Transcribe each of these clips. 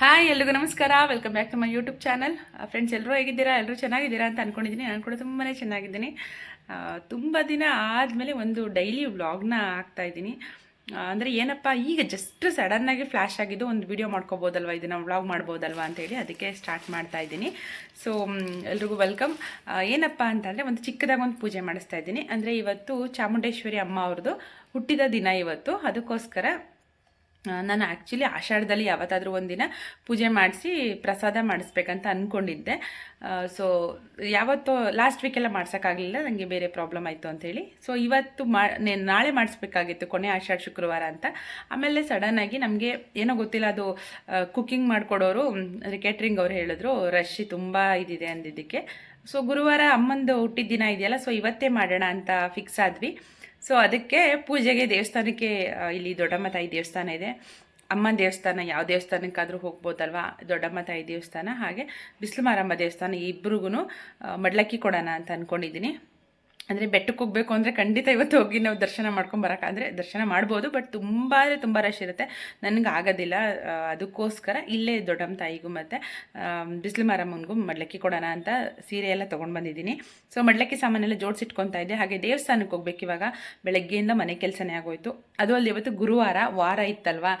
Hi ಎಲ್ರಿಗೂ ನಮಸ್ಕಾರ. Welcome back to my YouTube channel friends ಎಲ್ಲರೂ ಹೇಗಿದ್ದೀರಾ? ಎಲ್ಲರೂ ಚೆನ್ನಾಗಿದ್ದೀರಾ ಅಂತ ಅಂದ್ಕೊಂಡಿದ್ದೀನಿ ನಾನು ಕೂಡ ತುಂಬಾ ಚೆನ್ನಾಗಿದ್ದೀನಿ. ತುಂಬ ದಿನ ಆದಮೇಲೆ ಒಂದು ಡೈಲಿ ವ್ಲಾಗ್ನ ಹಾಕ್ತಾ ಇದ್ದೀನಿ. ಅಂದರೆ ಏನಪ್ಪ, ಈಗ ಜಸ್ಟ್ ಸಡನ್ನಾಗಿ ಫ್ಲ್ಯಾಶ್ ಆಗಿದ್ದು ಒಂದು ವಿಡಿಯೋ ಮಾಡ್ಕೋಬೋದಲ್ವ? ಇದನ್ನು ವ್ಲಾಗ್ ಮಾಡ್ಬೋದಲ್ವ ಅಂತೇಳಿ ಅದಕ್ಕೆ ಸ್ಟಾರ್ಟ್ ಮಾಡ್ತಾ ಇದ್ದೀನಿ. ಸೊ ಎಲ್ರಿಗೂ ವೆಲ್ಕಮ್ ಏನಪ್ಪ ಅಂತಂದರೆ ಒಂದು ಚಿಕ್ಕದಾಗಿ ಒಂದು ಪೂಜೆ ಮಾಡಿಸ್ತಾ ಇದ್ದೀನಿ. ಅಂದರೆ ಇವತ್ತು ಚಾಮುಂಡೇಶ್ವರಿ ಅಮ್ಮ ಅವ್ರದ್ದು ಹುಟ್ಟಿದ ದಿನ ಇವತ್ತು. ಅದಕ್ಕೋಸ್ಕರ ನಾನು ಆ್ಯಕ್ಚುಲಿ ಆಷಾಢದಲ್ಲಿ ಯಾವತ್ತಾದರೂ ಒಂದಿನ ಪೂಜೆ ಮಾಡಿಸಿ ಪ್ರಸಾದ ಮಾಡಿಸ್ಬೇಕಂತ ಅಂದ್ಕೊಂಡಿದ್ದೆ ಸೊ ಯಾವತ್ತೋ ಲಾಸ್ಟ್ ವೀಕೆಲ್ಲ ಮಾಡ್ಸೋಕ್ಕಾಗಲಿಲ್ಲ ನನಗೆ ಬೇರೆ ಪ್ರಾಬ್ಲಮ್ ಆಯಿತು ಅಂಥೇಳಿ ಸೊ ಇವತ್ತು ಮಾ ನಾಳೆ ಮಾಡಿಸ್ಬೇಕಾಗಿತ್ತು ಕೊನೆ ಆಷಾಢ ಶುಕ್ರವಾರ ಅಂತ. ಆಮೇಲೆ ಸಡನ್ನಾಗಿ ನಮಗೆ ಏನೋ ಗೊತ್ತಿಲ್ಲ, ಅದು ಕುಕ್ಕಿಂಗ್ ಮಾಡಿಕೊಡೋರು ಕೇಟ್ರಿಂಗ್ ಅವ್ರು ಹೇಳಿದ್ರು, ರಶ್ ತುಂಬ ಇದಿದೆ ಅಂದಿದ್ದಕ್ಕೆ. ಸೊ ಗುರುವಾರ ಅಮ್ಮಂದು ಹುಟ್ಟಿದ ದಿನ ಇದೆಯಲ್ಲ ಸೊ ಇವತ್ತೇ ಮಾಡೋಣ ಅಂತ ಫಿಕ್ಸ್ ಆದ್ವಿ. ಸೊ ಅದಕ್ಕೆ ಪೂಜೆಗೆ ದೇವಸ್ಥಾನಕ್ಕೆ ಇಲ್ಲಿ ದೊಡ್ಡಮ್ಮ ತಾಯಿ ದೇವಸ್ಥಾನ ಇದೆ. ಅಮ್ಮನ ದೇವಸ್ಥಾನ, ಯಾವ ದೇವಸ್ಥಾನಕ್ಕಾದರೂ ಹೋಗ್ಬೋದಲ್ವಾ? ದೊಡ್ಡಮ್ಮ ತಾಯಿ ದೇವಸ್ಥಾನ, ಹಾಗೆ ಬಿಸಿಲು ಮಾರಮ್ಮ ದೇವಸ್ಥಾನ ಇಬ್ರಿಗೂ ಮಡ್ಲಕ್ಕಿ ಕೊಡೋಣ ಅಂತ ಅಂದ್ಕೊಂಡಿದ್ದೀನಿ ಅಂದರೆ ಬೆಟ್ಟಕ್ಕೆ ಹೋಗಬೇಕು ಅಂದರೆ ಖಂಡಿತ ಇವತ್ತು ಹೋಗಿ ನಾವು ದರ್ಶನ ಮಾಡ್ಕೊಂಡು ಬರೋಕೆ ಅಂದರೆ ದರ್ಶನ ಮಾಡ್ಬೋದು ಬಟ್ ತುಂಬ ಅಂದರೆ ತುಂಬ ರಶ್ ಇರುತ್ತೆ. ನನಗೆ ಆಗೋದಿಲ್ಲ ಅದಕ್ಕೋಸ್ಕರ ಇಲ್ಲೇ ದೊಡ್ಡಮ್ಮ ತಾಯಿಗೂ ಮತ್ತು ಬಿಸಿಲು ಮಾರಮ್ಮನಿಗೂ ಮಡ್ಲಕ್ಕಿ ಕೊಡೋಣ ಅಂತ ಸೀರೆ ಎಲ್ಲ ತೊಗೊಂಡು ಬಂದಿದ್ದೀನಿ. ಸೊ ಮಡ್ಲಕ್ಕಿ ಸಾಮಾನೆಲ್ಲ ಜೋಡಿಸಿಟ್ಕೊತಾ ಇದ್ದೆ. ಹಾಗೆ ದೇವಸ್ಥಾನಕ್ಕೆ ಹೋಗ್ಬೇಕು ಇವಾಗ ಬೆಳಗ್ಗೆಯಿಂದ ಮನೆ ಕೆಲಸನೇ ಆಗೋಯಿತು. ಅದು ಅಲ್ಲಿ ಇವತ್ತು ಗುರುವಾರ ವಾರ ಇತ್ತಲ್ವಾ?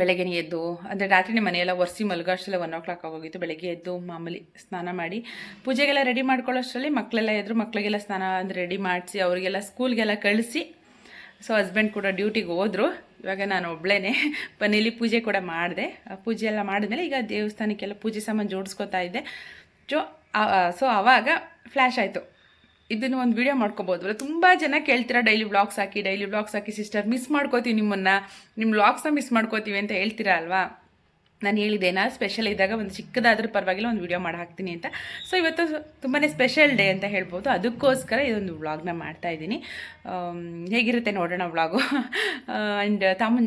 ಬೆಳಗ್ಗೆನೇ ಎದ್ದು, ಅಂದರೆ ರಾತ್ರಿನೇ ಮನೆಯೆಲ್ಲ ಒರೆಸಿ ಮಲಗೋಷ್ಟರಲ್ಲಿ ಒನ್ ಓ ಕ್ಲಾಕ್ ಆಗೋಗಿತ್ತು ಬೆಳಗ್ಗೆ ಎದ್ದು ಮಾಮೂಲಿ ಸ್ನಾನ ಮಾಡಿ, ಪೂಜೆಗೆಲ್ಲ ರೆಡಿ ಮಾಡ್ಕೊಳ್ಳೋಷ್ಟರಲ್ಲಿ ಮಕ್ಕಳೆಲ್ಲ ಎದ್ರು ಮಕ್ಕಳಿಗೆಲ್ಲ ಸ್ನಾನ ಅಂದರೆ ರೆಡಿ ಮಾಡಿಸಿ, ಅವರಿಗೆಲ್ಲ ಸ್ಕೂಲ್ಗೆಲ್ಲ ಕಳಿಸಿ ಸೊ ಹಸ್ಬೆಂಡ್ ಕೂಡ ಡ್ಯೂಟಿಗೆ ಹೋದರು. ಇವಾಗ ನಾನು ಒಬ್ಳೇ ಮನೇಲಿ ಪೂಜೆ ಕೂಡ ಮಾಡಿದೆ. ಪೂಜೆ ಎಲ್ಲ ಮಾಡಿದ್ಮೇಲೆ ಈಗ ದೇವಸ್ಥಾನಕ್ಕೆಲ್ಲ ಪೂಜೆ ಸಾಮಾನು ಜೋಡಿಸ್ಕೊತಾ ಇದ್ದೆ. ಸೊ ಸೊ ಆವಾಗ ಫ್ಲ್ಯಾಶ್ ಆಯಿತು. ಇದನ್ನು ಒಂದು ವಿಡಿಯೋ ಮಾಡ್ಕೋಬೋದು. ತುಂಬ ಜನ ಕೇಳ್ತೀರ ಡೈಲಿ ವ್ಲಾಗ್ಸ್ ಹಾಕಿ ಡೈಲಿ ವ್ಲಾಗ್ಸ್ ಹಾಕಿ ಸಿಸ್ಟರ್ ಮಿಸ್ ಮಾಡ್ಕೋತೀವಿ ನಿಮ್ಮನ್ನು. ನಿಮ್ಮ ವ್ಲಾಗ್ಸ್ನ ಮಿಸ್ ಮಾಡ್ಕೋತೀವಿ ಅಂತ ಹೇಳ್ತೀರಾ ಅಲ್ವಾ? ನಾನು ಹೇಳಿದೆ, ಏನಾದ್ರು ಸ್ಪೆಷಲ್ ಇದ್ದಾಗ ಒಂದು ಚಿಕ್ಕದಾದ್ರೂ ಪರವಾಗಿಲ್ಲ, ಒಂದು ವಿಡಿಯೋ ಮಾಡಿ, ಹಾಕ್ತೀನಿ ಅಂತ. ಸೊ ಇವತ್ತು ತುಂಬಾ ಸ್ಪೆಷಲ್ ಡೇ ಅಂತ ಹೇಳ್ಬೋದು. ಅದಕ್ಕೋಸ್ಕರ ಇದೊಂದು ವ್ಲಾಗ್ನ ಮಾಡ್ತಾ ಇದ್ದೀನಿ. ಹೇಗಿರುತ್ತೆ ನೋಡೋಣ ವ್ಲಾಗು ಆ್ಯಂಡ್ ತಮ್ಮ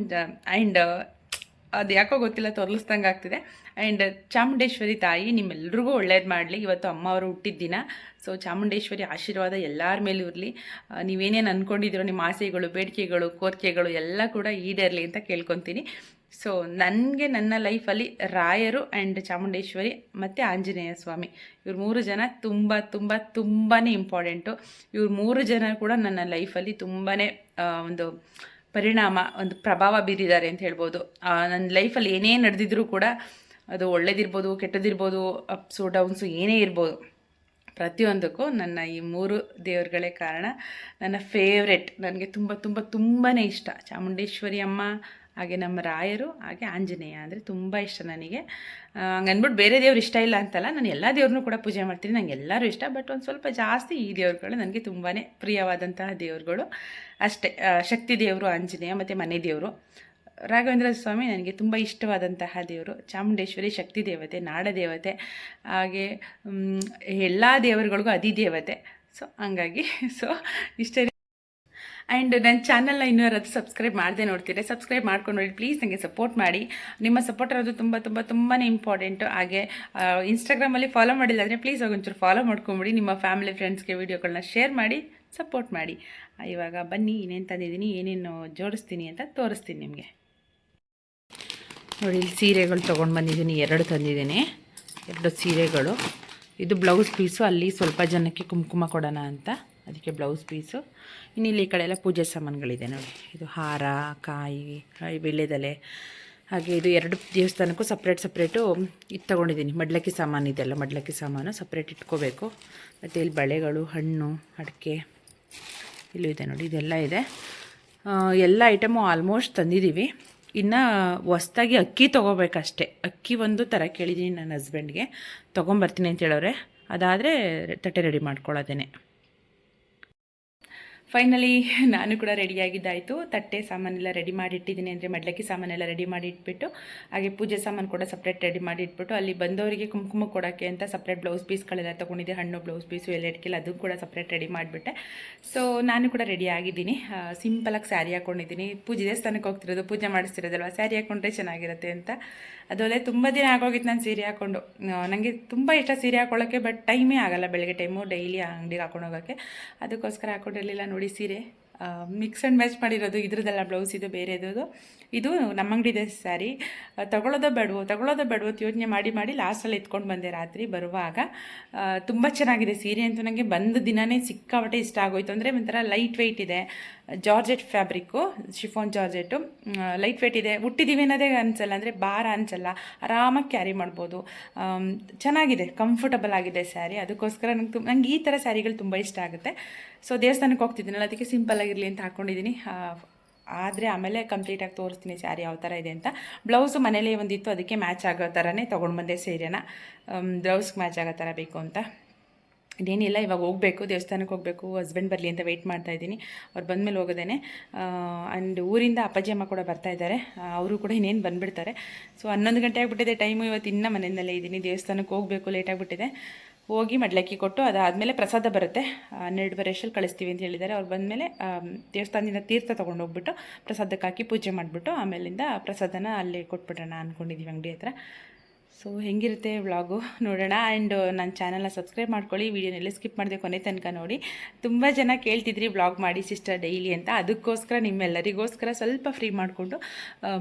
ಆ್ಯಂಡ್ ಅದು ಯಾಕೋ ಗೊತ್ತಿಲ್ಲ, ತೊರ್ಲಿಸ್ದಂಗೆ ಆಗ್ತಿದೆ. ಆ್ಯಂಡ್ ಚಾಮುಂಡೇಶ್ವರಿ ತಾಯಿ ನಿಮ್ಮೆಲ್ರಿಗೂ ಒಳ್ಳೇದು ಮಾಡಲಿ. ಇವತ್ತು ಅಮ್ಮ ಅವರು ಹುಟ್ಟಿದ ದಿನ. ಸೊ ಚಾಮುಂಡೇಶ್ವರಿ ಆಶೀರ್ವಾದ ಎಲ್ಲರ ಮೇಲೂ ಇರಲಿ. ನೀವೇನೇನು ಅಂದ್ಕೊಂಡಿದ್ದೀರೋ ನಿಮ್ಮ ಆಸೆಗಳು, ಬೇಡಿಕೆಗಳು, ಕೋರಿಕೆಗಳು ಎಲ್ಲ ಕೂಡ ಈಡೇರಲಿ ಅಂತ ಕೇಳ್ಕೊತೀನಿ. ಸೊ ನನಗೆ ನನ್ನ ಲೈಫಲ್ಲಿ ರಾಯರು ಆ್ಯಂಡ್ ಚಾಮುಂಡೇಶ್ವರಿ ಮತ್ತು ಆಂಜನೇಯ ಸ್ವಾಮಿ. ಇವ್ರ ಮೂರು ಜನ ತುಂಬ ತುಂಬ ತುಂಬಾ ಇಂಪಾರ್ಟೆಂಟು ಇವ್ರು ಮೂರು ಜನ ಕೂಡ ನನ್ನ ಲೈಫಲ್ಲಿ ತುಂಬಾ ಒಂದು ಪರಿಣಾಮ, ಒಂದು ಪ್ರಭಾವ ಬೀರಿದ್ದಾರೆ ಅಂತ ಹೇಳ್ಬೋದು. ನನ್ನ ಲೈಫಲ್ಲಿ ಏನೇ ನಡೆದಿದ್ರೂ ಕೂಡ ಅದು ಒಳ್ಳೇದಿರ್ಬೋದು, ಕೆಟ್ಟದಿರ್ಬೋದು ಅಪ್ಸು ಡೌನ್ಸು ಏನೇ ಇರ್ಬೋದು. ಪ್ರತಿಯೊಂದಕ್ಕೂ ನನ್ನ ಈ ಮೂರು ದೇವರುಗಳೇ ಕಾರಣ. ನನ್ನ ಫೇವ್ರೆಟ್ ನನಗೆ ತುಂಬ ತುಂಬ ತುಂಬಾ ಇಷ್ಟ. ಚಾಮುಂಡೇಶ್ವರಿ ಅಮ್ಮ, ಹಾಗೆ ನಮ್ಮ ರಾಯರು, ಹಾಗೆ ಆಂಜನೇಯ. ಅಂದರೆ ತುಂಬ ಇಷ್ಟ ನನಗೆ. ಹಂಗನ್ಬಿಟ್ಟು ಬೇರೆ ದೇವ್ರು ಇಷ್ಟ ಇಲ್ಲ ಅಂತಲ್ಲ, ನಾನು ಎಲ್ಲ ದೇವ್ರನ್ನೂ ಕೂಡ ಪೂಜೆ ಮಾಡ್ತೀನಿ. ನಂಗೆ ಎಲ್ಲರೂ ಇಷ್ಟ. ಬಟ್ ಒಂದು ಸ್ವಲ್ಪ ಜಾಸ್ತಿ ಈ ದೇವ್ರುಗಳು ನನಗೆ ತುಂಬಾ ಪ್ರಿಯವಾದಂತಹ ದೇವರುಗಳು. ಅಷ್ಟೇ ಶಕ್ತಿ ದೇವರು, ಆಂಜನೇಯ, ಮತ್ತು ಮನೆ ದೇವರು. ರಾಘವೇಂದ್ರ ಸ್ವಾಮಿ ನನಗೆ ತುಂಬ ಇಷ್ಟವಾದಂತಹ ದೇವರು. ಚಾಮುಂಡೇಶ್ವರಿ ಶಕ್ತಿ ದೇವತೆ, ನಾಡ ದೇವತೆ, ಹಾಗೆ ಎಲ್ಲ ದೇವರುಗಳಿಗೂ ಅಧಿದೇವತೆ ಸೊ ಹಂಗಾಗಿ ಸೊ ಇಷ್ಟೇ. ಆ್ಯಂಡ್ ನನ್ನ ಚಾನಲ್ನ ಇನ್ನೂ ಯಾರಾದರೂ ಸಬ್ಸ್ಕ್ರೈಬ್ ಮಾಡದೆ ನೋಡ್ತೀರಿ? ಸಬ್ಸ್ಕ್ರೈಬ್ ಮಾಡ್ಕೊಂಡು ನೋಡಿ ಪ್ಲೀಸ್ ನನಗೆ ಸಪೋರ್ಟ್ ಮಾಡಿ. ನಿಮ್ಮ ಸಪೋರ್ಟ್ ಅದು ತುಂಬ ತುಂಬ ತುಂಬಾ ಇಂಪಾರ್ಟೆಂಟು ಹಾಗೆ ಇನ್ಸ್ಟಾಗ್ರಾಮಲ್ಲಿ ಫಾಲೋ ಮಾಡಿಲ್ಲ ಅಂದರೆ ಪ್ಲೀಸ್ ಒಂಚೂರು ಫಾಲೋ ಮಾಡ್ಕೊಂಬಿಡಿ. ನಿಮ್ಮ ಫ್ಯಾಮಿಲಿ ಫ್ರೆಂಡ್ಸ್ಗೆ ವೀಡಿಯೋಗಳನ್ನ ಶೇರ್ ಮಾಡಿ ಸಪೋರ್ಟ್ ಮಾಡಿ. ಇವಾಗ ಬನ್ನಿ, ಇನ್ನೇನು ತಂದಿದ್ದೀನಿ, ಏನೇನು ಜೋಡಿಸ್ತೀನಿ ಅಂತ ತೋರಿಸ್ತೀನಿ ನಿಮಗೆ. ನೋಡಿ, ಇಲ್ಲಿ ಸೀರೆಗಳು ತೊಗೊಂಡು ಬಂದಿದ್ದೀನಿ, ಎರಡು ತಂದಿದ್ದೀನಿ. ಎರಡು ಸೀರೆಗಳು. ಇದು ಬ್ಲೌಸ್ ಪೀಸು ಅಲ್ಲಿ ಸ್ವಲ್ಪ ಜನಕ್ಕೆ ಕುಂಕುಮ ಕೊಡೋಣ ಅಂತ. ಅದಕ್ಕೆ ಬ್ಲೌಸ್ ಪೀಸು ಇನ್ನು ಇಲ್ಲಿ ಈ ಕಡೆ ಎಲ್ಲ ಪೂಜೆ ಸಾಮಾನುಗಳಿದೆ ನೋಡಿ. ಇದು ಹಾರ, ಕಾಯಿ ವೀಳ್ಯದೆಲೆ ಹಾಗೆ ಇದು ಎರಡು ದೇವಸ್ಥಾನಕ್ಕೂ ಸಪ್ರೇಟ್ ಸಪ್ರೇಟು ಇದು ತೊಗೊಂಡಿದ್ದೀನಿ. ಮಡ್ಲಕ್ಕಿ ಸಾಮಾನು ಇದೆಲ್ಲ ಮಡ್ಲಕ್ಕಿ ಸಾಮಾನು ಸಪ್ರೇಟ್ ಇಟ್ಕೋಬೇಕು. ಮತ್ತು ಇಲ್ಲಿ ಬಳೆಗಳು, ಹಣ್ಣು, ಅಡಿಕೆ ಇಲ್ಲೂ ಇದೆ ನೋಡಿ, ಇದೆಲ್ಲ ಇದೆ. ಎಲ್ಲ ಐಟಮು ಆಲ್ಮೋಸ್ಟ್ ತಂದಿದ್ದೀವಿ. ಇನ್ನು ಹೊಸ್ದಾಗಿ ಅಕ್ಕಿ ತೊಗೋಬೇಕಷ್ಟೆ. ಅಕ್ಕಿ ಒಂದು ಥರ ಕೇಳಿದ್ದೀನಿ ನನ್ನ ಹಸ್ಬೆಂಡ್ಗೆ ತೊಗೊಂಬರ್ತೀನಿ ಅಂತ ಹೇಳೋರೆ ಅದಾದರೆ ತಟ್ಟೆ ರೆಡಿ ಮಾಡ್ಕೊಳ್ಳೋದೇನೆ ಫೈನಲಿ ನಾನು ಕೂಡ ರೆಡಿಯಾಗಿದ್ದಾಯಿತು ತಟ್ಟೆ ಸಾಮಾನೆಲ್ಲ ರೆಡಿ ಮಾಡಿ ಇಟ್ಟಿದ್ದೀನಿ ಅಂದರೆ ಮಡ್ಲಕ್ಕಿ ಸಾಮಾನೆಲ್ಲ ರೆಡಿ ಮಾಡಿ ಇಟ್ಬಿಟ್ಟು ಹಾಗೆ ಪೂಜೆ ಸಾಮಾನು ಕೂಡ ಸಪ್ರೇಟ್ ರೆಡಿ ಮಾಡಿ ಇಟ್ಬಿಟ್ಟು ಅಲ್ಲಿ ಬಂದವರಿಗೆ ಕುಂಕುಮ ಕೊಡೋಕ್ಕೆ ಅಂತ ಸಪ್ರೇಟ್ ಬ್ಲೌಸ್ ಪೀಸ್ಗಳೆಲ್ಲ ತೊಗೊಂಡಿದ್ದೆ, ಹಣ್ಣು ಬ್ಲೌಸ್ ಪೀಸು ಎಲ್ಲ ಇಟ್ಕಿಲ್ಲ ಅದು ಕೂಡ ಸಪ್ರೇಟ್ ರೆಡಿ ಮಾಡಿಬಿಟ್ಟೆ. ಸೊ ನಾನು ಕೂಡ ರೆಡಿ ಆಗಿದ್ದೀನಿ. ಸಿಂಪಲಾಗಿ ಸ್ಯಾರಿ ಹಾಕ್ಕೊಂಡಿದ್ದೀನಿ ಪೂಜೆ ದೇವಸ್ಥಾನಕ್ಕೆ ಹೋಗ್ತಿರೋದು, ಪೂಜೆ ಮಾಡಿಸ್ತಿರೋದಲ್ವ? ಸ್ಯಾರಿ ಹಾಕ್ಕೊಂಡ್ರೆ ಚೆನ್ನಾಗಿರುತ್ತೆ ಅಂತ. ಅದೊಳ್ಳೆ ತುಂಬ ದಿನ ಆಗೋಗಿತ್ತು ನಾನು ಸೀರೆ ಹಾಕ್ಕೊಂಡು ನನಗೆ ತುಂಬ ಇಷ್ಟ ಸೀರೆ ಹಾಕೊಳ್ಳೋಕ್ಕೆ ಬಟ್ ಟೈಮೇ ಆಗಲ್ಲ ಬೆಳಗ್ಗೆ ಟೈಮು ಡೈಲಿ ಅಂಗಡಿಗೆ ಹಾಕೊಂಡು ಹೋಗೋಕ್ಕೆ. ಅದಕ್ಕೋಸ್ಕರ ಹಾಕ್ಕೊಂಡಿರಲಿಲ್ಲ ನೋಡಿ ಸೀರೆ ಮಿಕ್ಸ್ ಆ್ಯಂಡ್ ಮ್ಯಾಚ್ ಮಾಡಿರೋದು, ಇದ್ರದ್ದೆಲ್ಲ ಬ್ಲೌಸ್ ಇದು ಬೇರೆದು ಇದು ನಮ್ಮ ಅಂಗಡಿದೆ ಸ್ಯಾರಿ ತಗೊಳ್ಳೋದೋ ಬೇಡವೋ ತಗೊಳ್ಳೋದೋ ಬೇಡವೋ ಯೋಜನೆ ಮಾಡಿ ಮಾಡಿ ಲಾಸ್ಟಲ್ಲಿ ಎತ್ಕೊಂಡು ಬಂದೆ ರಾತ್ರಿ ಬರುವಾಗ. ತುಂಬ ಚೆನ್ನಾಗಿದೆ ಸೀರೆ ಅಂತೂ ನನಗೆ ಬಂದ ದಿನವೇ ಸಿಕ್ಕಾಪಟ್ಟೆ ಇಷ್ಟ ಆಗೋಯ್ತು. ಅಂದರೆ ಒಂಥರ ಲೈಟ್ ವೆಯ್ಟ್ ಇದೆ. Georgette fabric, chiffon georgette light weight ಇದೆ. ಹುಟ್ಟಿದ್ದೀವಿ ಅನ್ನೋದೇ ಅನಿಸಲ್ಲ, ಅಂದರೆ ಭಾರ ಅನಿಸಲ್ಲ. ಆರಾಮಾಗಿ ಕ್ಯಾರಿ ಮಾಡ್ಬೋದು. ಚೆನ್ನಾಗಿದೆ ಕಂಫರ್ಟಬಲ್ ಆಗಿದೆ ಸ್ಯಾರಿ ಅದಕ್ಕೋಸ್ಕರ ನಂಗೆ ತುಂಬ ನಂಗೆ ಈ ಥರ ಸ್ಯಾರಿಗಳು ತುಂಬ ಇಷ್ಟ ಆಗುತ್ತೆ. ಸೊ ದೇವಸ್ಥಾನಕ್ಕೆ ಹೋಗ್ತಿದ್ದೀನಲ್ಲ, ಅದಕ್ಕೆ ಸಿಂಪಲ್ ಆಗಿರಲಿ ಅಂತ ಹಾಕ್ಕೊಂಡಿದ್ದೀನಿ ಆದರೆ ಆಮೇಲೆ ಕಂಪ್ಲೀಟಾಗಿ ತೋರಿಸ್ತೀನಿ ಸ್ಯಾರಿ ಯಾವ ಥರ ಇದೆ ಅಂತ. ಬ್ಲೌಸು ಮನೇಲೇ ಒಂದಿತ್ತು, ಅದಕ್ಕೆ ಮ್ಯಾಚ್ ಆಗೋ ಥರನೇ ತೊಗೊಂಡು ಬಂದೆ ಸೀರೆನ. ಬ್ಲೌಸ್ಗೆ ಮ್ಯಾಚ್ ಆಗೋ ಥರ ಬೇಕು ಅಂತ. ಇದೇನಿಲ್ಲ, ಇವಾಗ ಹೋಗಬೇಕು, ದೇವಸ್ಥಾನಕ್ಕೆ ಹೋಗಬೇಕು ಹಸ್ಬೆಂಡ್ ಬರಲಿ ಅಂತ ವೆಯ್ಟ್ ಮಾಡ್ತಾ ಇದ್ದೀನಿ. ಅವ್ರು ಬಂದಮೇಲೆ ಹೋಗೋದೇನೆ. ಆ್ಯಂಡ್ ಊರಿಂದ ಅಪ್ಪಾಜಿ ಅಮ್ಮ ಕೂಡ ಬರ್ತಾ ಇದ್ದಾರೆ. ಅವರು ಕೂಡ ಇನ್ನೇನು ಬಂದುಬಿಡ್ತಾರೆ. ಸೊ ಹನ್ನೊಂದು ಗಂಟೆ ಆಗಿಬಿಟ್ಟಿದೆ ಟೈಮು ಇವತ್ತು ಇನ್ನೂ ಮನೆಯಲ್ಲೇ ಇದ್ದೀನಿ. ದೇವಸ್ಥಾನಕ್ಕೆ ಹೋಗಬೇಕು ಲೇಟ್ ಆಗಿಬಿಟ್ಟಿದೆ. ಹೋಗಿ ಮಡ್ಲಕ್ಕಿ ಕೊಟ್ಟು ಅದಾದಮೇಲೆ ಪ್ರಸಾದ ಬರುತ್ತೆ. ಹನ್ನೆರಡುವರೆ ವರ್ಷಲ್ಲಿ ಕಳಿಸ್ತೀವಿ ಅಂತ ಹೇಳಿದ್ದಾರೆ. ಅವ್ರು ಬಂದಮೇಲೆ ದೇವಸ್ಥಾನದಿಂದ ತೀರ್ಥ ತೊಗೊಂಡು ಹೋಗ್ಬಿಟ್ಟು ಪ್ರಸಾದಕ್ಕೆ ಹಾಕಿ ಪೂಜೆ ಮಾಡಿಬಿಟ್ಟು ಆಮೇಲಿಂದ ಪ್ರಸಾದನ ಅಲ್ಲಿ ಕೊಟ್ಬಿಡೋಣ ಅಂದ್ಕೊಂಡಿದ್ದೀವಿ ಅಂಗಡಿ ಹತ್ರ. ಸೊ ಹೆಂಗಿರುತ್ತೆ ವ್ಲಾಗು? ನೋಡೋಣ. ಆ್ಯಂಡ್ ನನ್ನ ಚಾನಲ್ನ ಸಬ್ಸ್ಕ್ರೈಬ್ ಮಾಡ್ಕೊಳ್ಳಿ. ವೀಡಿಯೋನೆಲ್ಲ ಸ್ಕಿಪ್ ಮಾಡಿದೆ ಕೊನೆ ತನಕ ನೋಡಿ. ತುಂಬ ಜನ ಕೇಳ್ತಿದ್ರಿ ವ್ಲಾಗ್ ಮಾಡಿ ಸಿಸ್ಟರ್ ಡೈಲಿ ಅಂತ. ಅದಕ್ಕೋಸ್ಕರ ನಿಮ್ಮೆಲ್ಲರಿಗೋಸ್ಕರ ಸ್ವಲ್ಪ ಫ್ರೀ ಮಾಡಿಕೊಂಡು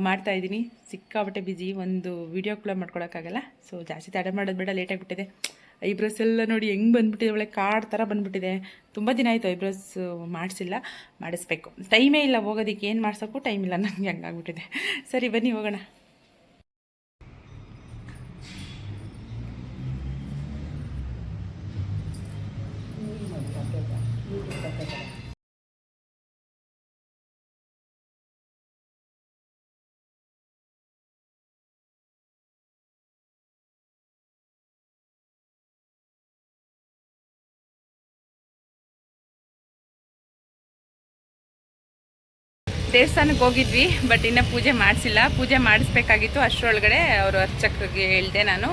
ಮಾಡ್ತಾಯಿದ್ದೀನಿ ಸಿಕ್ಕಾಪಟ್ಟೆ ಬಿಜಿ ಒಂದು ವೀಡಿಯೋ ಕೂಡ ಮಾಡ್ಕೊಳಕ್ಕಾಗಲ್ಲ. ಸೊ ಜಾಸ್ತಿ ತಡೆ ಮಾಡೋದು ಬೇಡ. ಲೇಟಾಗಿಬಿಟ್ಟಿದೆ ಐಬ್ರೋಸ್ ಎಲ್ಲ ನೋಡಿ ಹೆಂಗೆ ಬಂದುಬಿಟ್ಟಿದೆ. ಒಳ್ಳೆ ಕಾರ್ಡ್ ಥರ ಬಂದುಬಿಟ್ಟಿದೆ. ತುಂಬ ದಿನ ಆಯಿತು ಐಬ್ರೋಸ್ ಮಾಡಿಸಿಲ್ಲ. ಮಾಡಿಸ್ಬೇಕು. ಟೈಮೇ ಇಲ್ಲ. ಹೋಗೋದಕ್ಕೆ ಏನು ಮಾಡ್ಸೋಕ್ಕೂ ಟೈಮ್ ಇಲ್ಲ. ನನಗೆ ಹಂಗಾಗ್ಬಿಟ್ಟಿದೆ. ಸರಿ, ಬನ್ನಿ ಹೋಗೋಣ. ದೇವಸ್ಥಾನಕ್ಕೆ ಹೋಗಿದ್ವಿ ಬಟ್ ಇನ್ನೂ ಪೂಜೆ ಮಾಡಿಸಿಲ್ಲ. ಪೂಜೆ ಮಾಡಿಸ್ಬೇಕಾಗಿತ್ತು. ಅಷ್ಟರೊಳಗಡೆ ಅವರು ಅರ್ಚಕರಿಗೆ ಹೇಳಿದೆ ನಾನು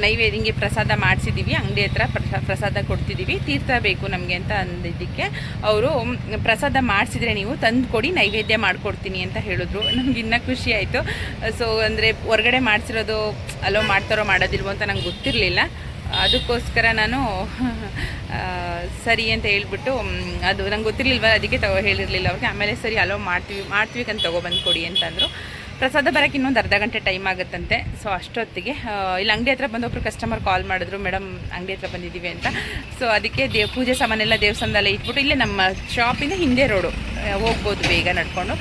ನೈವೇದ್ಯ ಹಿಂಗೆ ಪ್ರಸಾದ ಮಾಡಿಸಿದ್ದೀವಿ ಅಂಗಡಿ ಹತ್ರ ಪ್ರಸ- ಪ್ರಸಾದ ಕೊಡ್ತಿದ್ದೀವಿ ತೀರ್ಥ ಬೇಕು ನಮಗೆ ಅಂತ ಅಂದಿದ್ದಕ್ಕೆ. ಅವರು ಪ್ರಸಾದ ಮಾಡಿಸಿದ್ರೆ ನೀವು ತಂದು ಕೊಡಿ, ನೈವೇದ್ಯ ಮಾಡಿಕೊಡ್ತೀನಿ ಅಂತ ಹೇಳಿದ್ರು. ನಮ್ಗೆ ಇನ್ನೂ ಖುಷಿ ಆಯಿತು. ಸೊ ಅಂದರೆ ಹೊರಗಡೆ ಮಾಡಿಸಿರೋದು ಅಲೋ ಮಾಡ್ತಾರೋ, ಮಾಡೋದಿಲ್ವೋ ಅಂತ ನಂಗೆ ಗೊತ್ತಿರಲಿಲ್ಲ. ಅದಕ್ಕೋಸ್ಕರ ನಾನು ಸರಿ ಅಂತ ಹೇಳ್ಬಿಟ್ಟು ಅದು ನಂಗೆ ಗೊತ್ತಿರಲಿಲ್ವ, ಅದಕ್ಕೆ ತಗೋ ಹೇಳಿರಲಿಲ್ಲ. ಅವ್ರಿಗೆ ಆಮೇಲೆ ಸರಿ ಅಲೋ ಮಾಡ್ತೀವಿ ಮಾಡ್ತೀವಿ ಅಂತ ತೊಗೊಬಂದು ಕೊಡಿ ಅಂತಂದರು. ಪ್ರಸಾದ ಬರೋಕ್ಕೆ ಇನ್ನೊಂದು ಅರ್ಧ ಗಂಟೆ ಟೈಮ್ ಆಗುತ್ತಂತೆ. ಸೊ ಅಷ್ಟೊತ್ತಿಗೆ ಇಲ್ಲಿ, ಅಂಗಡಿ ಹತ್ರ ಬಂದು ಒಬ್ರು ಕಸ್ಟಮರ್ ಕಾಲ್ ಮಾಡಿದ್ರು. ಮೇಡಮ್ ಅಂಗಡಿ ಹತ್ರ ಬಂದಿದ್ದೀವಿ ಅಂತ. ಸೊ ಅದಕ್ಕೆ ದೇವ್, ಪೂಜೆ ಸಾಮಾನೆಲ್ಲ ದೇವಸ್ಥಾನದಲ್ಲೇ ಇಟ್ಬಿಟ್ಟು, ಇಲ್ಲೇ ನಮ್ಮ ಶಾಪಿಂದ ಹಿಂದೆ ರೋಡು ಹೋಗ್ಬೋದು ಬೇಗ ನಡ್ಕೊಂಡು.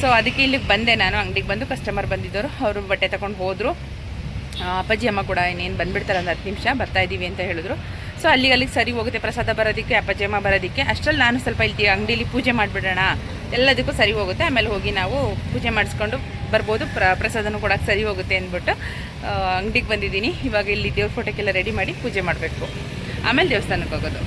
ಸೊ ಅದಕ್ಕೆ ಇಲ್ಲಿಗೆ ಬಂದೆ ನಾನು, ಅಂಗಡಿಗೆ ಬಂದು ಕಸ್ಟಮರ್ ಬಂದಿದ್ದರು, ಅವರು ಬಟ್ಟೆ ತಗೊಂಡು ಹೋದರು. ಅಪ್ಪಾಜಿ ಅಮ್ಮ ಕೂಡ ಇನ್ನೇನು ಬಂದುಬಿಡ್ತಾರೆ ಒಂದು ಹತ್ತು ನಿಮಿಷ ಬರ್ತಾ ಇದ್ದೀವಿ ಅಂತ ಹೇಳಿದ್ರು. ಸೊ ಅಲ್ಲಿಗೆ ಅಲ್ಲಿಗೆ ಸರಿ ಹೋಗುತ್ತೆ, ಪ್ರಸಾದ ಬರೋದಕ್ಕೆ, ಅಪ್ಪಾಜಿ ಅಮ್ಮ ಬರೋದಕ್ಕೆ. ಅಷ್ಟರಲ್ಲಿ ನಾನು ಸ್ವಲ್ಪ ಇಲ್ಲಿ ಅಂಗಡೀಲಿ ಪೂಜೆ ಮಾಡಿಬಿಡೋಣ, ಎಲ್ಲದಕ್ಕೂ ಸರಿ ಹೋಗುತ್ತೆ. ಆಮೇಲೆ ಹೋಗಿ ನಾವು ಪೂಜೆ ಮಾಡಿಸ್ಕೊಂಡು ಬರ್ಬೋದು. ಪ್ರ, ಪ್ರಸಾದನೂ ಕೂಡ ಸರಿ ಹೋಗುತ್ತೆ ಅಂದ್ಬಿಟ್ಟು ಅಂಗಡಿಗೆ ಬಂದಿದ್ದೀನಿ. ಇವಾಗ ಇಲ್ಲಿ ದೇವ್ರ ಫೋಟೋಕ್ಕೆಲ್ಲ ರೆಡಿ ಮಾಡಿ ಪೂಜೆ ಮಾಡಬೇಕು. ಆಮೇಲೆ ದೇವಸ್ಥಾನಕ್ಕೆ ಹೋಗೋದು.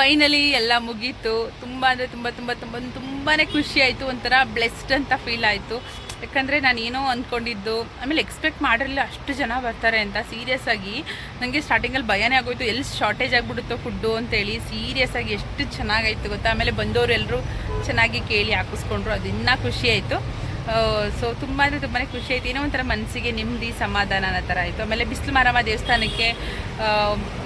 ಫೈನಲಿ ಎಲ್ಲ ಮುಗೀತು. ತುಂಬ ಅಂದರೆ ತುಂಬ ತುಂಬ ತುಂಬ ತುಂಬಾ ಖುಷಿ ಆಯಿತು, ಒಂಥರ ಬ್ಲೆಸ್ಡ್ ಅಂತ ಫೀಲ್ ಆಯಿತು. ಯಾಕಂದರೆ ನಾನು ಏನೋ ಅಂದ್ಕೊಂಡಿದ್ದು ಆಮೇಲೆ ಎಕ್ಸ್ಪೆಕ್ಟ್ ಮಾಡಿರಲಿಲ್ಲ ಅಷ್ಟು ಜನ ಬರ್ತಾರೆ ಅಂತ ಸೀರಿಯಸ್ ಆಗಿ. ನನಗೆ ಸ್ಟಾರ್ಟಿಂಗಲ್ಲಿ ಭಯನೇ ಆಗೋಯ್ತು, ಎಲ್ಲಿ ಶಾರ್ಟೇಜ್ ಆಗಿಬಿಡುತ್ತೋ ಫುಡ್ಡು ಅಂತೇಳಿ. ಸೀರಿಯಸ್ ಆಗಿ ಎಷ್ಟು ಚೆನ್ನಾಗಾಯ್ತು ಗೊತ್ತಾ? ಆಮೇಲೆ ಬಂದವರು ಎಲ್ಲರೂ ಚೆನ್ನಾಗಿ ಕೇಳಿ ಹಾಕಿಸ್ಕೊಂಡ್ರು ಅದು ಇನ್ನೂ ಖುಷಿ ಆಯಿತು. ಸೊ ತುಂಬ ಅಂದರೆ ತುಂಬಾ ಖುಷಿ ಆಯಿತು. ಏನೋ ಒಂಥರ ಮನಸ್ಸಿಗೆ ನೆಮ್ಮದಿ, ಸಮಾಧಾನ ಅನ್ನೋ ಥರ ಆಯಿತು. ಆಮೇಲೆ ಬಿಸಿಲು ಮಾರಮ್ಮ ದೇವಸ್ಥಾನಕ್ಕೆ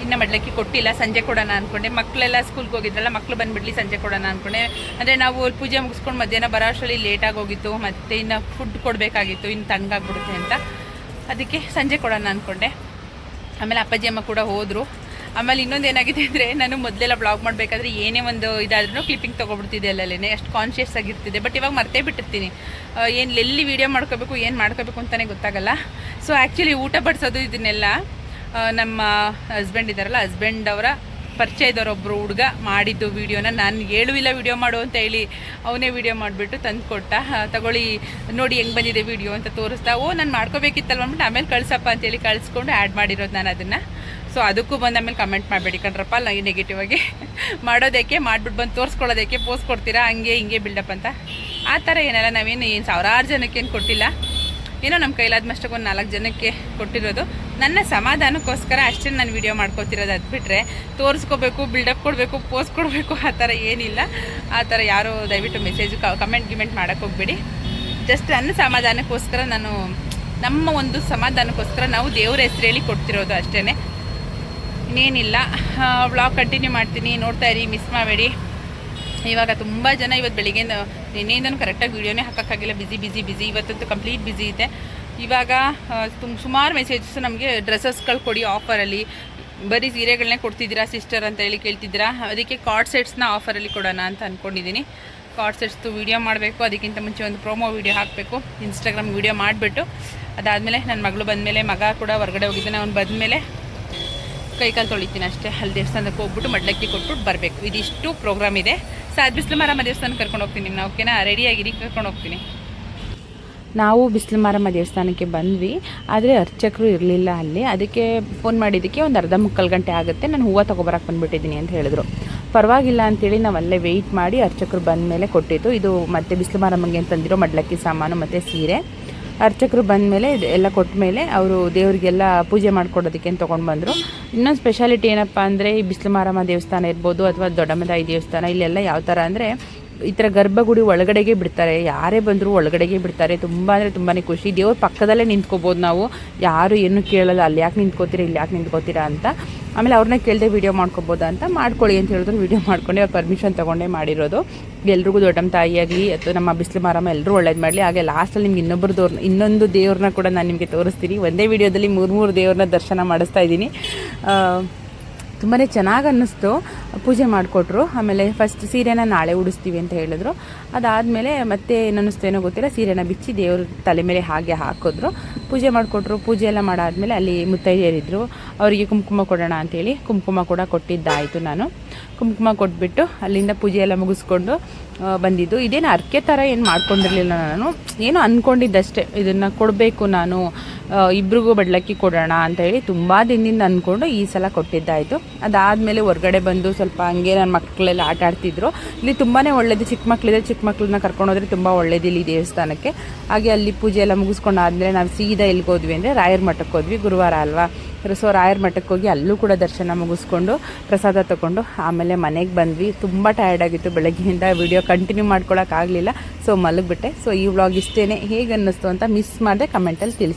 ಇನ್ನ ಮಡ್ಲಕ್ಕಿ ಕೊಟ್ಟಿಲ್ಲ, ಸಂಜೆ ಕೊಡೋಣ ಅಂದ್ಕೊಂಡೆ ಮಕ್ಕಳೆಲ್ಲ ಸ್ಕೂಲ್ಗೆ ಹೋಗಿದ್ರಲ್ಲ ಮಕ್ಕಳು ಬಂದುಬಿಡ್ಲಿ, ಸಂಜೆ ಕೊಡೋಣ ಅಂದ್ಕೊಂಡೆ ಅಂದರೆ ನಾವು ಪೂಜೆ ಮುಗಿಸ್ಕೊಂಡು ಮಧ್ಯಾಹ್ನ ಬರೋ ಅಷ್ಟರಲ್ಲಿ ಲೇಟಾಗಿ ಹೋಗಿತ್ತು. ಮತ್ತು ಇನ್ನು ಫುಡ್ ಕೊಡಬೇಕಾಗಿತ್ತು. ಇನ್ನು ತಣ್ಣಗಾಗ್ಬಿಡುತ್ತೆ ಅಂತ. ಅದಕ್ಕೆ ಸಂಜೆ ಕೊಡೋಣ ಅಂದ್ಕೊಂಡೆ ಆಮೇಲೆ ಅಪ್ಪಾಜಿ ಅಮ್ಮ ಕೂಡ ಹೋದರು. ಆಮೇಲೆ ಇನ್ನೊಂದು ಏನಾಗಿದೆ ಅಂದರೆ ನಾನು ಮೊದಲೆಲ್ಲ ಬ್ಲಾಗ್ ಮಾಡಬೇಕಾದ್ರೆ ಏನೇ ಒಂದು ಇದಾದ್ರೂ ಕ್ಲಿಪ್ಪಿಂಗ್ ತೊಗೊಬಿಡ್ತಿದ್ದೆ ಅಲ್ಲೇ ಅಷ್ಟು ಕಾನ್ಷಿಯಸ್ ಆಗಿರ್ತಿದ್ದೆ. ಬಟ್ ಇವಾಗ ಮರ್ತೇ ಬಿಟ್ಟಿರ್ತೀನಿ. ಏನು ಎಲ್ಲಿ ವೀಡಿಯೋ ಮಾಡ್ಕೋಬೇಕು, ಏನು ಮಾಡ್ಕೋಬೇಕು ಅಂತಲೇ ಗೊತ್ತಾಗಲ್ಲ. ಸೊ ಆ್ಯಕ್ಚುಲಿ ಊಟ ಬಡಿಸೋದು ಇದನ್ನೆಲ್ಲ ನಮ್ಮ ಹಸ್ಬೆಂಡ್ ಇದ್ದಾರಲ್ಲ ಹಸ್ಬೆಂಡ್ ಅವರ ಪರಿಚಯದವರೊಬ್ಬರು ಹುಡುಗ ಮಾಡಿದ್ದು ವೀಡಿಯೋನ ನಾನು ಹೇಳುವಿಲ್ಲ ವೀಡಿಯೋ ಮಾಡು ಅಂತ ಹೇಳಿ ಅವನೇ ವೀಡಿಯೋ ಮಾಡಿಬಿಟ್ಟು ತಂದು ಕೊಟ್ಟ ತಗೊಳ್ಳಿ, ನೋಡಿ ಹೆಂಗೆ ಬಂದಿದೆ ವೀಡಿಯೋ ಅಂತ ತೋರಿಸ್ತಾ, ಓ, ನಾನು ಮಾಡ್ಕೋಬೇಕಿತ್ತಲ್ವ? ಅಂದ್ಬಿಟ್ಟು ಆಮೇಲೆ ಕಳ್ಸಪ್ಪ ಅಂತೇಳಿ ಕಳಿಸ್ಕೊಂಡು ಆ್ಯಡ್ ಮಾಡಿರೋದು ನಾನು ಅದನ್ನು. ಸೊ ಅದಕ್ಕೂ ಬಂದ ಆಮೇಲೆ ಕಮೆಂಟ್ ಮಾಡಬೇಡಿ ಕಣ್ರಪ್ಪ ನನಗೆ ನೆಗೆಟಿವ್ ಆಗಿ. ಮಾಡೋದಕ್ಕೆ ಮಾಡಿಬಿಟ್ಟು ಬಂದು ತೋರಿಸ್ಕೊಳ್ಳೋದಕ್ಕೆ ಪೋಸ್ಟ್ ಕೊಡ್ತೀರಾ? ಹಂಗೆ, ಹಿಂಗೆ ಬಿಲ್ಡಪ್ ಅಂತ. ಆ ಥರ ಏನಲ್ಲ ನಾವೇನು ಏನು ಸಾವಿರಾರು ಜನಕ್ಕೆ ಏನು ಕೊಟ್ಟಿಲ್ಲ. ಏನೋ ನಮ್ಮ ಕೈಲಾದ ಮಷ್ಟಕ್ಕೆ ಒಂದು ನಾಲ್ಕು ಜನಕ್ಕೆ ಕೊಟ್ಟಿರೋದು. ನನ್ನ ಸಮಾಧಾನಕ್ಕೋಸ್ಕರ ಅಷ್ಟೇ ನಾನು ವೀಡಿಯೋ ಮಾಡ್ಕೊತಿರೋದು ಅದು ಬಿಟ್ಟರೆ ತೋರಿಸ್ಕೋಬೇಕು ಬಿಲ್ಡಪ್ ಕೊಡಬೇಕು ಪೋಸ್ಟ್ ಕೊಡಬೇಕು, ಆ ಥರ ಏನಿಲ್ಲ. ಆ ಥರ ಯಾರು ದಯವಿಟ್ಟು ಮೆಸೇಜ್ ಕಮೆಂಟ್ ಗಿಮೆಂಟ್ ಮಾಡೋಕ್ಕೆ ಹೋಗ್ಬೇಡಿ. ಜಸ್ಟ್ ನನ್ನ ಸಮಾಧಾನಕ್ಕೋಸ್ಕರ ನಾನು ನಮ್ಮ ಒಂದು ಸಮಾಧಾನಕ್ಕೋಸ್ಕರ ನಾವು ದೇವರ ಹೆಸರು ಹೇಳಿ ಕೊಡ್ತಿರೋದು ಅಷ್ಟೇ ಇನ್ನೇನಿಲ್ಲ. ವ್ಲಾಗ್ ಕಂಟಿನ್ಯೂ ಮಾಡ್ತೀನಿ. ನೋಡ್ತಾ ಇರಿ ಮಿಸ್ ಮಾಡಬೇಡಿ. ಇವಾಗ ತುಂಬ ಜನ ಇವತ್ತು ಬೆಳಿಗ್ಗೆಯಿಂದ ನಿನ್ನೆಯಿಂದನೂ ಕರೆಕ್ಟಾಗಿ ವೀಡಿಯೋನೇ ಹಾಕೋಕ್ಕಾಗಿಲ್ಲ. ಬಿಸಿ ಬಿಸಿ ಬಿಸಿ ಇವತ್ತಂತೂ ಕಂಪ್ಲೀಟ್ ಬಿಸಿ ಇದೆ. ಇವಾಗ ತುಂಬ ಸುಮಾರು ಮೆಸೇಜಸ್ ನಮಗೆ ಡ್ರೆಸ್ಸಸ್ಗಳು ಕೊಡಿ ಆಫರಲ್ಲಿ ಬರೀ ಸೀರೆಗಳನ್ನೇ ಕೊಡ್ತಿದ್ದೀರಾ ಸಿಸ್ಟರ್ ಅಂತ ಹೇಳಿ ಕೇಳ್ತಿದ್ದೀರಾ? ಅದಕ್ಕೆ ಕಾರ್ಡ್ ಸೆಟ್ಸ್ನ ಆಫರಲ್ಲಿ ಕೊಡೋಣ ಅಂತ ಅಂದ್ಕೊಂಡಿದ್ದೀನಿ ಕಾರ್ಡ್ ಸೆಟ್ಸ್ದು ವೀಡಿಯೋ ಮಾಡಬೇಕು. ಅದಕ್ಕಿಂತ ಮುಂಚೆ ಒಂದು ಪ್ರೋಮೋ ವೀಡಿಯೋ ಹಾಕಬೇಕು. ಇನ್ಸ್ಟಾಗ್ರಾಮ್ ವೀಡಿಯೋ ಮಾಡಿಬಿಟ್ಟು. ಅದಾದಮೇಲೆ ನನ್ನ ಮಗಳು ಬಂದಮೇಲೆ ಮಗ ಕೂಡ ಹೊರಗಡೆ ಹೋಗಿದ್ದಾನೆ. ಅವ್ನು ಬಂದಮೇಲೆ ಕೈಕಾಲು ತೊಳಿತೀನಿ ಅಷ್ಟೇ. ಅಲ್ಲಿ ದೇವಸ್ಥಾನಕ್ಕೆ ಹೋಗ್ಬಿಟ್ಟು ಮಡ್ಲಕ್ಕಿ ಕೊಟ್ಬಿಟ್ಟು ಬರಬೇಕು. ಇದಿಷ್ಟು ಪ್ರೋಗ್ರಾಮ್ ಇದೆ. ಸೊ ಬಿಸಿಲು ಮಾರಮ್ಮ ದೇವಸ್ಥಾನಕ್ಕೆ ಕರ್ಕೊಂಡು ಹೋಗ್ತೀನಿ ನಿಮ್ಮನ್ನ ಓಕೆನಾ ರೆಡಿಯಾಗಿರಿ ಕರ್ಕೊಂಡು ಹೋಗ್ತೀನಿ. ನಾವು ಬಿಸಿಲು ಮಾರಮ್ಮ ದೇವಸ್ಥಾನಕ್ಕೆ ಬಂದ್ವಿ. ಆದರೆ ಅರ್ಚಕರು ಇರಲಿಲ್ಲ ಅಲ್ಲಿ. ಅದಕ್ಕೆ ಫೋನ್ ಮಾಡಿದ್ದಕ್ಕೆ ಒಂದು ಅರ್ಧ ಮುಕ್ಕಾಲು ಗಂಟೆ ಆಗುತ್ತೆ. ನಾನು ಹೂವು ತೊಗೊಬರಕ್ಕೆ ಬಂದುಬಿಟ್ಟಿದ್ದೀನಿ ಅಂತ ಹೇಳಿದ್ರು. ಪರವಾಗಿಲ್ಲ ಅಂತೇಳಿ ನಾವು ಅಲ್ಲೇ ವೆಯ್ಟ್ ಮಾಡಿ ಅರ್ಚಕರು ಬಂದ ಮೇಲೆ ಕೊಟ್ಟಿದ್ದು. ಇದು ಮತ್ತೆ ಬಿಸಿಲು ಮಾರಮ್ಮಂಗೆ ಅಂತಂದಿರೋ ಮಡ್ಲಕ್ಕಿ ಸಾಮಾನು ಮತ್ತು ಸೀರೆ. ಅರ್ಚಕರು ಬಂದ ಮೇಲೆ ಎಲ್ಲ ಕೊಟ್ಟ ಮೇಲೆ ಅವರು ದೇವರಿಗೆಲ್ಲ ಪೂಜೆ ಮಾಡ್ಕೊಡೋದಕ್ಕೆ ತೊಗೊಂಡು ಬಂದರು. ಇನ್ನೊಂದು ಸ್ಪೆಷಾಲಿಟಿ ಏನಪ್ಪ ಅಂದರೆ ಈ ಬಿಸಿಲು ದೇವಸ್ಥಾನ ಇರ್ಬೋದು ಅಥವಾ ದೊಡ್ಡಮ್ಮದಾಯಿ ದೇವಸ್ಥಾನ, ಇಲ್ಲೆಲ್ಲ ಯಾವ ಥರ ಅಂದರೆ ಈ ಥರ ಗರ್ಭಗುಡಿ ಒಳಗಡೆಗೆ ಬಿಡ್ತಾರೆ. ಯಾರೇ ಬಂದರೂ ಒಳಗಡೆಗೆ ಬಿಡ್ತಾರೆ. ತುಂಬ ಅಂದರೆ ತುಂಬಾ ಖುಷಿ. ದೇವ್ರ ಪಕ್ಕದಲ್ಲೇ ನಿಂತ್ಕೋಬೋದು ನಾವು. ಯಾರು ಏನು ಕೇಳಲ್ಲ. ಅಲ್ಲಿ ಯಾಕೆ ನಿಂತ್ಕೋತೀರಾ, ಇಲ್ಲಿ ಯಾಕೆ ನಿಂತ್ಕೋತೀರಾ ಅಂತ. ಆಮೇಲೆ ಅವ್ರನ್ನ ಕೇಳದೆ ವೀಡಿಯೋ ಮಾಡ್ಕೊಬೋದಾ ಅಂತ ಮಾಡ್ಕೊಳ್ಳಿ ಅಂತ ಹೇಳಿದ್ರು. ವೀಡಿಯೋ ಮಾಡ್ಕೊಂಡೆ, ಅವ್ರು ಪರ್ಮಿಷನ್ ತೊಗೊಂಡೇ ಮಾಡಿರೋದು. ಎಲ್ರಿಗೂ ದೊಡ್ಡಮ್ಮ ತಾಯಿಯಾಗಲಿ ಅಥವಾ ನಮ್ಮ ಬಿಸಿಲು ಮಾರಮ್ಮ ಎಲ್ಲರೂ ಒಳ್ಳೇದು ಮಾಡಲಿ. ಹಾಗೆ ಲಾಸ್ಟಲ್ಲಿ ನಿಮ್ಗೆ ಇನ್ನೊಬ್ಬರು ದೋರ್ ಇನ್ನೊಂದು ದೇವ್ರನ್ನ ಕೂಡ ನಾನು ನಿಮಗೆ ತೋರಿಸ್ತೀನಿ. ಒಂದೇ ವೀಡಿಯೋದಲ್ಲಿ ಮೂರು ಮೂರು ದೇವ್ರನ್ನ ದರ್ಶನ ಮಾಡಿಸ್ತಾ ಇದ್ದೀನಿ. ತುಂಬಾ ಚೆನ್ನಾಗಿ ಅನ್ನಿಸ್ತು. ಪೂಜೆ ಮಾಡಿಕೊಟ್ರು. ಆಮೇಲೆ ಫಸ್ಟ್ ಸೀರೆನ ನಾಳೆ ಉಡಿಸ್ತೀವಿ ಅಂತ ಹೇಳಿದ್ರು. ಅದಾದಮೇಲೆ ಮತ್ತೆ ಏನನ್ನಿಸ್ತು ಏನೋ ಗೊತ್ತಿಲ್ಲ. ಸೀರೆನ ಬಿಚ್ಚಿ ದೇವ್ರ ತಲೆ ಮೇಲೆ ಹಾಗೆ ಹಾಕಿದ್ರು. ಪೂಜೆ ಮಾಡಿಕೊಟ್ರು. ಪೂಜೆ ಎಲ್ಲ ಮಾಡಾದಮೇಲೆ ಅಲ್ಲಿ ಮುತ್ತೈದೆಯರಿದ್ದರು ಅವರಿಗೆ ಕುಂಕುಮ ಕೊಡೋಣ ಅಂತೇಳಿ ಕುಂಕುಮ ಕೂಡ ಕೊಟ್ಟಿದ್ದಾಯಿತು ನಾನು. ಕುಂಕುಮ ಕೊಟ್ಬಿಟ್ಟು ಅಲ್ಲಿಂದ ಪೂಜೆ ಎಲ್ಲ ಮುಗಿಸ್ಕೊಂಡು ಬಂದಿದ್ದು. ಇದೇನು ಅರ್ಕೆ ಥರ ಏನು ಮಾಡ್ಕೊಂಡಿರಲಿಲ್ಲ ನಾನು. ಏನೋ ಅಂದ್ಕೊಂಡಿದ್ದಷ್ಟೇ ಇದನ್ನು ಕೊಡಬೇಕು ನಾನು. ಇಬ್ರಿಗೂ ಬಡ್ಲಕ್ಕಿ ಕೊಡೋಣ ಅಂತ ಹೇಳಿ ತುಂಬ ದಿನದಿಂದ ಅಂದ್ಕೊಂಡು ಈ ಸಲ ಕೊಟ್ಟಿದ್ದಾಯಿತು. ಅದಾದಮೇಲೆ ಹೊರಗಡೆ ಬಂದು ಸ್ವಲ್ಪ ಹಂಗೆ ನನ್ನ ಮಕ್ಕಳೆಲ್ಲ ಆಟ ಆಡ್ತಿದ್ರು. ಇಲ್ಲಿ ತುಂಬಾ ಒಳ್ಳೇದು. ಚಿಕ್ಕ ಮಕ್ಕಳಿದೆ ಚಿಕ್ಕ ಮಕ್ಕಳನ್ನ ಕರ್ಕೊಂಡೋದ್ರೆ ತುಂಬ ಒಳ್ಳೇದು ಇಲ್ಲಿ ದೇವಸ್ಥಾನಕ್ಕೆ. ಹಾಗೆ ಅಲ್ಲಿ ಪೂಜೆ ಎಲ್ಲ ಮುಗಿಸ್ಕೊಂಡು ಆದಮೇಲೆ ನಾವು ಸೀದಾ ಎಲ್ಲಿಗೆ ಹೋದ್ವಿ ಅಂದರೆ ರಾಯರ ಮಠಕ್ಕೆ ಹೋದ್ವಿ. ಗುರುವಾರ ಅಲ್ವಾ? ಸೊ ರಾಯರ ಮಠಕ್ಕೆ ಹೋಗಿ ಅಲ್ಲೂ ಕೂಡ ದರ್ಶನ ಮುಗಿಸ್ಕೊಂಡು ಪ್ರಸಾದ ತಗೊಂಡು ಆಮೇಲೆ ಮನೆಗೆ ಬಂದ್ವಿ. ತುಂಬ ಟಯರ್ಡ್ ಆಗಿತ್ತು. ಬೆಳಗ್ಗೆಯಿಂದ ವಿಡಿಯೋ ಕಂಟಿನ್ಯೂ ಮಾಡ್ಕೊಳಕ್ಕಾಗಲಿಲ್ಲ ಸೊ ಮಲಗಿಬಿಟ್ಟೆ. ಸೊ ಈ ವ್ಲಾಗ್ ಇಷ್ಟೇ ಹೇಗೆ ಅನ್ನಿಸ್ತು ಅಂತ ಮಿಸ್ ಮಾಡಿದೆ ಕಮೆಂಟಲ್ಲಿ ತಿಳಿಸಿ.